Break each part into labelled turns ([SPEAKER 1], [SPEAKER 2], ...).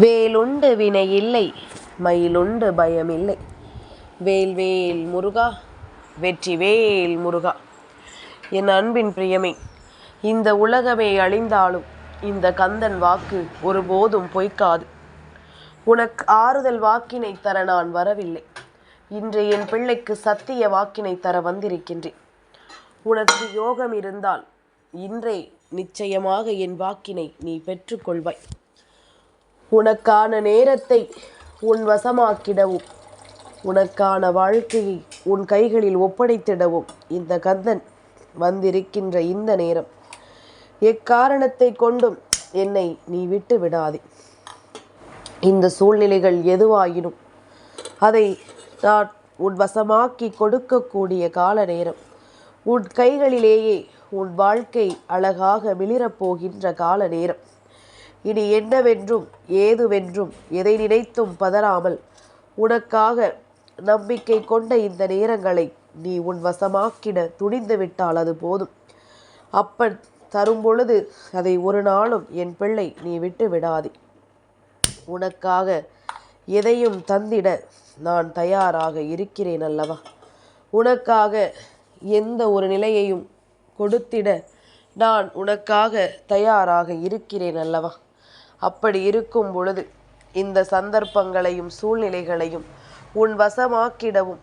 [SPEAKER 1] வேலுண்டு வினை இல்லை மயிலுண்டு பயமில்லை. வேல் வேல் முருகா வெற்றி வேல் முருகா. என் அன்பின் பிரியமே இந்த உலகமே அழிந்தாலும் இந்த கந்தன் வாக்கு ஒருபோதும் பொய்க்காது. உனக்கு ஆறுதல் வாக்கினை தர நான் வரவில்லை. இன்று என் பிள்ளைக்கு சத்திய வாக்கினை தர வந்திருக்கின்றேன். உனக்கு யோகம் இருந்தால் இன்றே நிச்சயமாக என் வாக்கினை நீ பெற்றுக்கொள்வாய். உனக்கான நேரத்தை உன் வசமாக்கிடவும். உனக்கான வாழ்க்கையை உன் கைகளில் ஒப்படைத்திடவும் இந்த கந்தன் வந்திருக்கின்ற இந்த நேரம். எக்காரணத்தை கொண்டும் என்னை நீ விட்டு விடாதே. இந்த சூழ்நிலைகள் எதுவாயினும் அதை நான் உன் வசமாக்கி கொடுக்கக்கூடிய கால நேரம். உன் கைகளிலேயே உன் வாழ்க்கை அழகாக மிளிரப் போகின்ற கால நேரம். இனி என்னவென்றும் ஏதுவென்றும் எதை நினைத்தும் பதறாமல் உனக்காக நம்பிக்கை கொண்ட இந்த நேரங்களை நீ உன் வசமாக்கிட துணிந்து விட்டால் அது போதும். அப்பன் தரும்பொழுது அதை ஒரு நாளும் என் பிள்ளை நீ விட்டு விடாதே. உனக்காக எதையும் தந்திட நான் தயாராக இருக்கிறேன் அல்லவா? உனக்காக எந்த ஒரு நிலையையும் கொடுத்திட நான் உனக்காக தயாராக இருக்கிறேன் அல்லவா? அப்படி இருக்கும் பொழுது இந்த சந்தர்ப்பங்களையும் சூழ்நிலைகளையும் உன் வசமாக்கிடவும்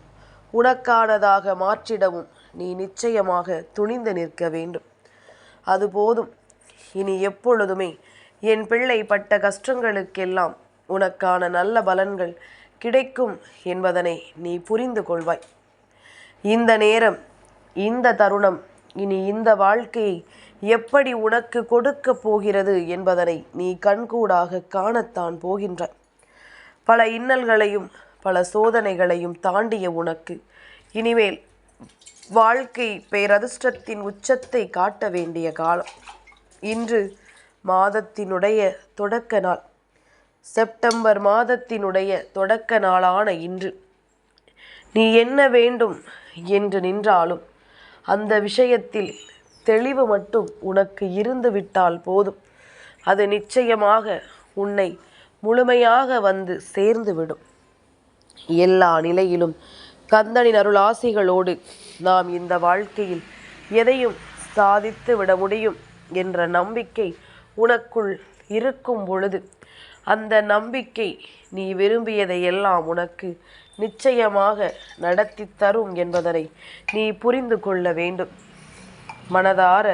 [SPEAKER 1] உனக்கானதாக மாற்றிடவும் நீ நிச்சயமாக துணிந்து நிற்க வேண்டும். அது போதும். இனி எப்பொழுதுமே என் பிள்ளை பட்ட கஷ்டங்களுக்கெல்லாம் உனக்கான நல்ல பலன்கள் கிடைக்கும் என்பதனை நீ புரிந்து கொள்வாய். இந்த நேரம் இந்த தருணம் இனி இந்த வாழ்க்கை எப்படி உனக்கு கொடுக்க போகிறது என்பதனை நீ கண்கூடாக காணத்தான் போகின்ற பல இன்னல்களையும் பல சோதனைகளையும் தாண்டிய உனக்கு. இனிமேல் வாழ்க்கை பேரதிர்ஷ்டத்தின் உச்சத்தை காட்ட வேண்டிய காலம். இன்று மாதத்தினுடைய தொடக்க நாள். செப்டம்பர் மாதத்தினுடைய தொடக்க நாளான இன்று. நீ என்ன வேண்டும் என்று நின்றாலும் அந்த விஷயத்தில் தெளிவு மட்டும் உனக்கு இருந்து விட்டால் போதும். அது நிச்சயமாக உன்னை முழுமையாக வந்து சேர்ந்துவிடும் எல்லா நிலையிலும் கந்தனின் அருள் ஆசிகளோடு நாம் இந்த வாழ்க்கையில் எதையும் சாதித்து விட முடியும் என்ற நம்பிக்கை உனக்குள் இருக்கும் பொழுது அந்த நம்பிக்கை நீ விரும்பியதை எல்லாம் உனக்கு நிச்சயமாக நடத்தி தரும் என்பதனை நீ புரிந்து கொள்ள வேண்டும். மனதார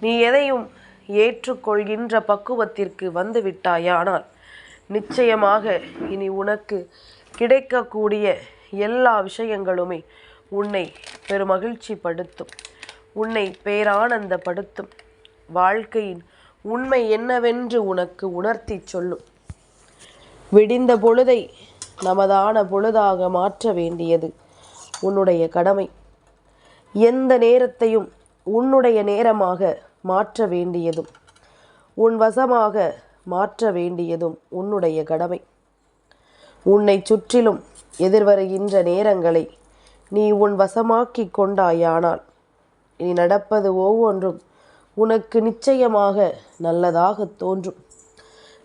[SPEAKER 1] நீ எதையும் ஏற்றுக்கொள்கின்ற பக்குவத்திற்கு வந்துவிட்டாயானால் நிச்சயமாக இனி உனக்கு கிடைக்கக்கூடிய எல்லா விஷயங்களுமே உன்னை பெருமகிழ்ச்சி படுத்தும் உன்னை பேரானந்தப்படுத்தும். வாழ்க்கையின் உண்மை என்னவென்று உனக்கு உணர்த்தி சொல்லும். விடிந்த பொழுதை நமதான பொழுதாக மாற்ற வேண்டியது உன்னுடைய கடமை. எந்த நேரத்தையும் உன்னுடைய நேரமாக மாற்ற வேண்டியதும் உன் வசமாக மாற்ற வேண்டியதும் உன்னுடைய கடமை. உன்னை சுற்றிலும் எதிர்வருகின்ற நேரங்களை நீ உன் வசமாக்கி கொண்டாயானால் நீ நடப்பது ஒவ்வொன்றும் உனக்கு நிச்சயமாக நல்லதாக தோன்றும்.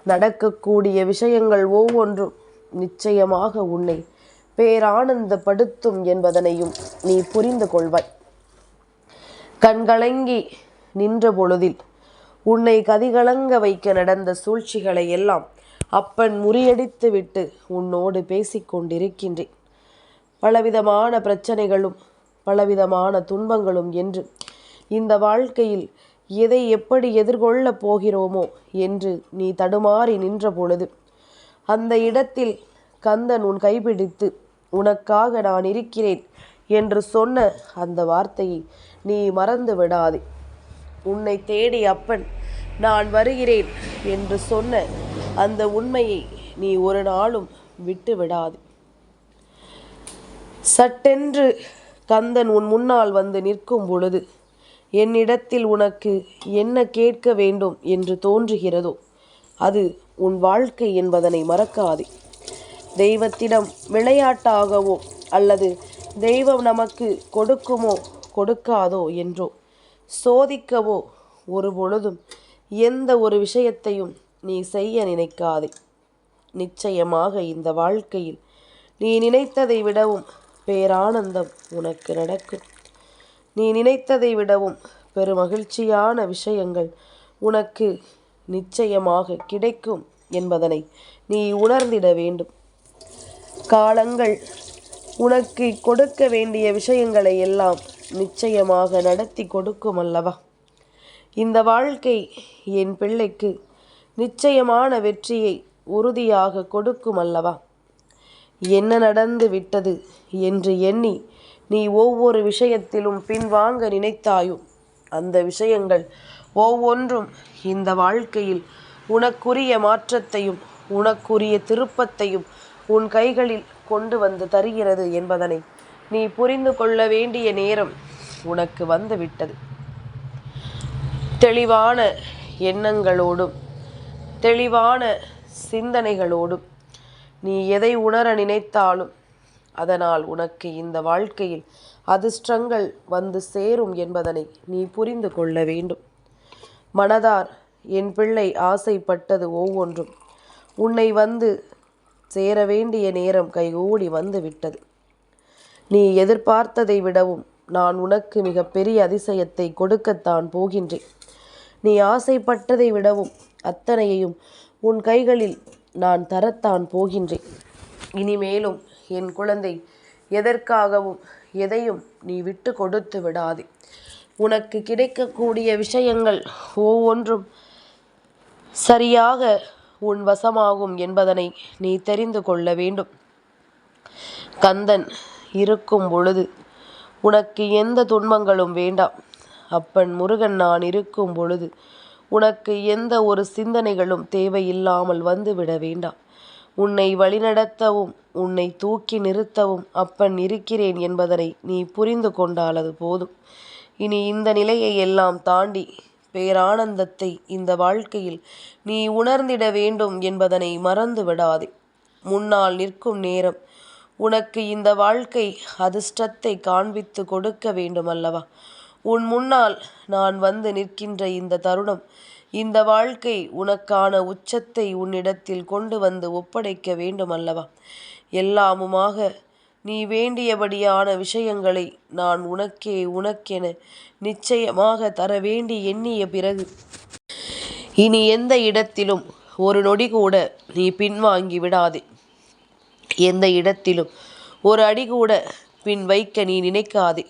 [SPEAKER 1] நடக்கக்கூடிய விஷயங்கள் ஒவ்வொன்றும் நிச்சயமாக உன்னை பேரானந்தப்படுத்தும் என்பதனையும் நீ புரிந்து கொள்வாய். கண்கலங்கி நின்ற பொழுதில் உன்னை கதிகலங்க வைக்க நடந்த சூழ்ச்சிகளை எல்லாம் அப்பன் முறியடித்து விட்டு உன்னோடு பேசிக்கொண்டிருக்கின்றேன் பலவிதமான பிரச்சனைகளும் பலவிதமான துன்பங்களும் என்று இந்த வாழ்க்கையில் எதை எப்படி எதிர்கொள்ளப் போகிறோமோ என்று நீ தடுமாறி நின்ற பொழுது அந்த இடத்தில் கந்தன் உன் கைபிடித்து உனக்காக நான் இருக்கிறேன் என்று சொன்ன அந்த வார்த்தையை நீ மறந்து விடாதே. உன்னை தேடி அப்பன் நான் வருகிறேன் என்று சொன்ன அந்த உண்மையை நீ ஒரு நாளும் விட்டு விடாது. சட்டென்று கந்தன் உன் முன்னால் வந்து நிற்கும் பொழுது என்னிடத்தில் உனக்கு என்ன கேட்க வேண்டும் என்று தோன்றுகிறதோ அது உன் வாழ்க்கை என்பதனை மறக்காதே. தெய்வத்திடம் விளையாட்டாகவோ அல்லது தெய்வம் நமக்கு கொடுக்குமோ கொடுக்காதோ என்றோ சோதிக்கவோ ஒரு பொழுதும் எந்த ஒரு விஷயத்தையும் நீ செய்ய நினைக்காதே. நிச்சயமாக இந்த வாழ்க்கையில் நீ நினைத்ததை விடவும் பேரானந்தம் உனக்கு நடக்கும். நீ நினைத்ததை விடவும் பெருமகிழ்ச்சியான விஷயங்கள் உனக்கு நிச்சயமாக கிடைக்கும் என்பதனை நீ உணர்ந்திட வேண்டும். காலங்கள் உனக்கு கொடுக்க வேண்டிய விஷயங்களை எல்லாம் நிச்சயமாக நடத்தி கொடுக்கும் அல்லவா? இந்த வாழ்க்கை என் பிள்ளைக்கு நிச்சயமான வெற்றியை உறுதியாக கொடுக்கும் அல்லவா? என்ன நடந்து விட்டது என்று எண்ணி நீ ஒவ்வொரு விஷயத்திலும் பின்வாங்க நினைத்தாயும் அந்த விஷயங்கள் ஒவ்வொன்றும் இந்த வாழ்க்கையில் உனக்குரிய மாற்றத்தையும் உனக்குரிய திருப்பத்தையும் உன் கைகளில் கொண்டு வந்து தருகிறது என்பதனை நீ புரிந்து கொள்ள வேண்டிய நேரம் உனக்கு வந்துவிட்டது. தெளிவான எண்ணங்களோடும் தெளிவான சிந்தனைகளோடும் நீ எதை உணர நினைத்தாலும் அதனால் உனக்கு இந்த வாழ்க்கையில் அதிர்ஷ்டங்கள் வந்து சேரும் என்பதனை நீ புரிந்து கொள்ள வேண்டும். மனதார் என் பிள்ளை ஆசைப்பட்டது ஒவ்வொன்றும். உன்னை வந்து சேர வேண்டிய நேரம் கைகூடி வந்து விட்டது. நீ எதிர்பார்த்ததை விடவும் நான் உனக்கு மிக பெரிய அதிசயத்தை கொடுக்கத்தான் போகின்றேன். நீ ஆசைப்பட்டதை விடவும் அத்தனையையும் உன் கைகளில் நான் தரத்தான் போகின்றேன். இனிமேலும் என் குழந்தை எதற்காகவும் எதையும் நீ விட்டு கொடுத்து விடாதே. உனக்கு கிடைக்கக்கூடிய விஷயங்கள் ஒவ்வொன்றும் சரியாக உன் வசமாகும் என்பதனை நீ தெரிந்து கொள்ள வேண்டும். கந்தன் இருக்கும் பொழுது உனக்கு எந்த துன்பங்களும் வேண்டாம். அப்பன் முருகன் நான் இருக்கும் பொழுது உனக்கு எந்த ஒரு சிந்தனைகளும் தேவையில்லாமல் வந்துவிட வேண்டாம். உன்னை வழிநடத்தவும் உன்னை தூக்கி நிறுத்தவும் அப்பன் இருக்கிறேன் என்பதனை நீ புரிந்து கொண்டால் அது போதும். இனி இந்த நிலையை எல்லாம் தாண்டி பேரானந்தத்தை இந்த வாழ்க்கையில் நீ உணர்ந்திட வேண்டும் என்பதனை மறந்து விடாதே. முன்னால் நிற்கும் நேரம் உனக்கு இந்த வாழ்க்கை அதிர்ஷ்டத்தை காண்பித்து கொடுக்க வேண்டும் அல்லவா உன் முன்னால் நான் வந்து நிற்கின்ற இந்த தருணம் இந்த வாழ்க்கை உனக்கான உச்சத்தை உன்னிடத்தில் கொண்டு வந்து ஒப்படைக்க வேண்டும் அல்லவா எல்லாமுமாக நீ வேண்டியபடியான விஷயங்களை நான் உனக்கே உனக்கென நிச்சயமாக தர வேண்டி எண்ணிய பிறகு இனி எந்த இடத்திலும் ஒரு நொடி கூட நீ பின்வாங்கி விடாதே. எந்த இடத்திலும் ஒரு அடி கூட பின் வைக்க நீ நினைக்காதே.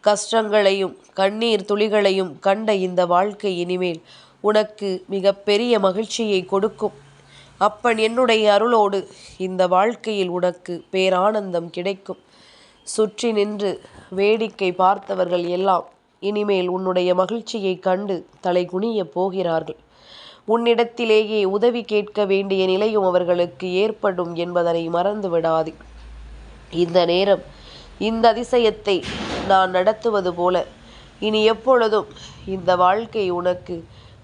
[SPEAKER 1] கஷ்டங்களையும் கண்ணீர் துளிகளையும் கண்ட இந்த வாழ்க்கை இனிமேல் உனக்கு மிக பெரிய மகிழ்ச்சியை கொடுக்கும். அப்பன் என்னுடைய அருளோடு இந்த வாழ்க்கையில் உனக்கு பேரானந்தம் கிடைக்கும். சுற்றி நின்று வேடிக்கை பார்த்தவர்கள் எல்லாம் இனிமேல் உன்னுடைய மகிழ்ச்சியை கண்டு தலை குனிய போகிறார்கள். உன்னிடத்திலேயே உதவி கேட்க வேண்டிய நிலையும் அவர்களுக்கு ஏற்படும் என்பதனை மறந்து விடாது. இந்த நேரம் இந்த அதிசயத்தை நான் நடத்துவது போல இனி எப்பொழுதும் இந்த வாழ்க்கை உனக்கு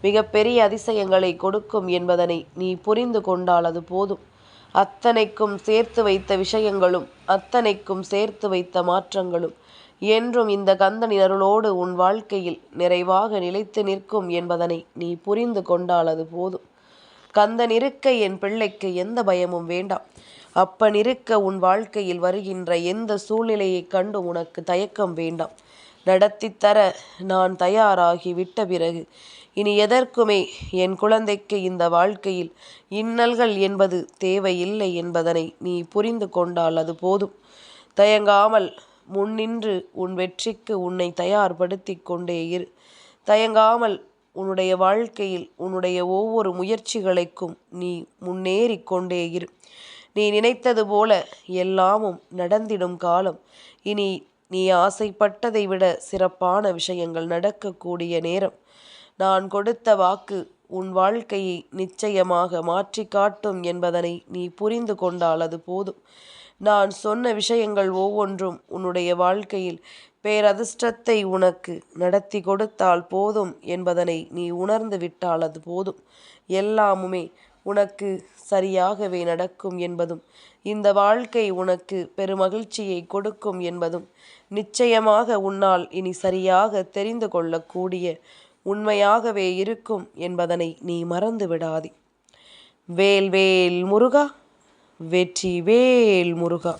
[SPEAKER 1] மிகப்பெரிய அதிசயங்களை கொடுக்கும் என்பதனை நீ புரிந்து கொண்டால் அது போதும். அத்தனைக்கும் சேர்த்து வைத்த விஷயங்களும் அத்தனைக்கும் சேர்த்து வைத்த மாற்றங்களும் என்றும் இந்த கந்தனின் அருளோடு உன் வாழ்க்கையில் நிறைவாக நிலைத்து நிற்கும் என்பதனை நீ புரிந்து கொண்டால் அது போதும். கந்தன் இருக்க என் பிள்ளைக்கு எந்த பயமும் வேண்டாம். அப்பன் இருக்க உன் வாழ்க்கையில் வருகின்ற எந்த சூழ்நிலையைக் கண்டு உனக்கு தயக்கம் வேண்டாம். நடத்தித்தர நான் தயாராகி விட்ட பிறகு இனி எதற்குமே என் குழந்தைக்கு இந்த வாழ்க்கையில் இன்னல்கள் என்பது தேவையில்லை என்பதனை நீ புரிந்து கொண்டால் அது போதும். தயங்காமல் முன்னின்று உன் வெற்றிக்கு உன்னை தயார்படுத்தி கொண்டே இரு. தயங்காமல் உன்னுடைய வாழ்க்கையில் உன்னுடைய ஒவ்வொரு முயற்சிகளுக்கும் நீ முன்னேறி கொண்டே இரு. நீ நினைத்தது போல எல்லாமும் நடந்திடும் காலம். இனி நீ ஆசைப்பட்டதை விட சிறப்பான விஷயங்கள் நடக்கக்கூடிய நேரம். நான் கொடுத்த வாக்கு உன் வாழ்க்கையை நிச்சயமாக மாற்றி காட்டும் என்பதனை நீ புரிந்து கொண்டால் அது போதும். நான் சொன்ன விஷயங்கள் ஒவ்வொன்றும் உன்னுடைய வாழ்க்கையில் பேரதிர்ஷ்டத்தை உனக்கு நடத்தி கொடுத்தால் போதும் என்பதனை நீ உணர்ந்து விட்டால் அது போதும். எல்லாமுமே உனக்கு சரியாகவே நடக்கும் என்பதும் இந்த வாழ்க்கை உனக்கு பெருமகிழ்ச்சியை கொடுக்கும் என்பதும் நிச்சயமாக உன்னால் இனி சரியாக தெரிந்து கொள்ளக்கூடிய உண்மையாகவே இருக்கும் என்பதனை நீ மறந்து விடாதே. வேல் வேல் முருகா வெற்றி வேல் முருகா.